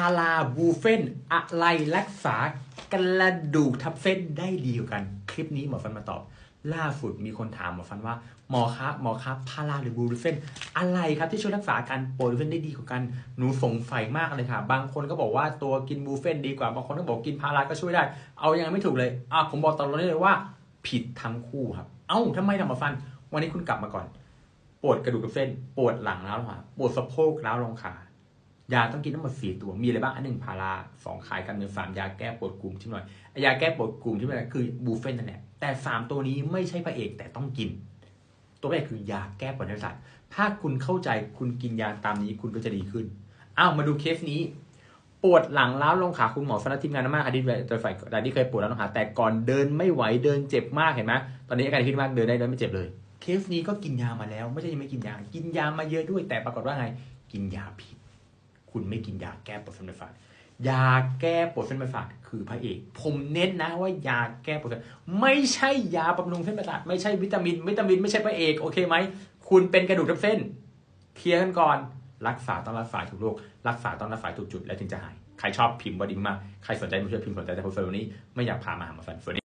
าราบูเฟนอะไรรักษากระดูกทับเส้นได้ดีกว่ากัน คลิปนี้หมอฟันมาตอบ ล่าสุดมีคนถามหมอฟันว่าหมอคะหมอคะพาราหรือบูเฟนอะไรครับที่ช่วยรักษาการปวดบูเฟนได้ดีกว่ากันหนูสงสัยมากเลยค่ะ บางคนก็บอกว่าตัวกินบูเฟนดีกว่าบางคนก็บอกกินพาราก็ช่วยได้ เอายังไงไม่ถูกเลยอะผมบอกตอนนี้เลยว่า ผิดทั้งคู่ครับ เอ้าทำไมทำหมอฟัน วันนี้คุณกลับมาก่อน ปวดกระดูกทับเส้น ปวดหลังแล้วขาปวดสะโพกแล้วลงขา ยาต้องกินทั้งหมดสี่ตัว มีอะไรบ้าง อันหนึ่งพาราสองขายกันเงินสามยาแก้ปวดกลุ่มที่หน่อยไอ้ยาแก้ปวดกลุ่มที่มันคือบูเฟนนั่นแหละ แต่สามตัวนี้ไม่ใช่พระเอกแต่ต้องกิน ตัวแรกคือยาแก้ปวดในสัตว์ถ้าคุณเข้าใจคุณกินยาตามนี้คุณก็จะดีขึ้น อ้าว มาดูเคสนี้ ปวดหลังล้าวลงขาคุณหมอฟันทีมงานมากค่ะที่ตัวฝ่ายแต่ที่เคยปวดแล้วลงขาแต่ก่อนเดินไม่ไหวเดินเจ็บมากเห็นไหมตอนนี้อาการดีขึ้นมากเดินได้เดินไม่เจ็บเลย เคสนี้ก็กินยามาแล้ว ไม่ใช่ยังไม่กินยา กินยามาเยอะด้วยแต่ปรากฏว่าไง กินยาผิด คุณไม่กินยาแก้ปวดเส้นประสาทยาแก้ปวดเส้นประสาทคือพระเอก ผมเน้นนะว่ายาแก้ปวดเส้นไม่ใช่ยาบำรุงเส้นประสาทไม่ใช่วิตามิน วิตามินไม่ใช่พระเอกโอเคไหมคุณเป็นกระดูกทับเส้นเคลียร์กันก่อน รักษาต้องรักษาถูกโรครักษาต้องรักษาถูกจุดแล้วถึงจะหาย ใครชอบพิมพ์บอดีมากใครสนใจมาช่วยพิมพ์สนใจแต่ผมเฟอร์วันนี้ไม่อยากพามาหาหมาฟันสวัสดี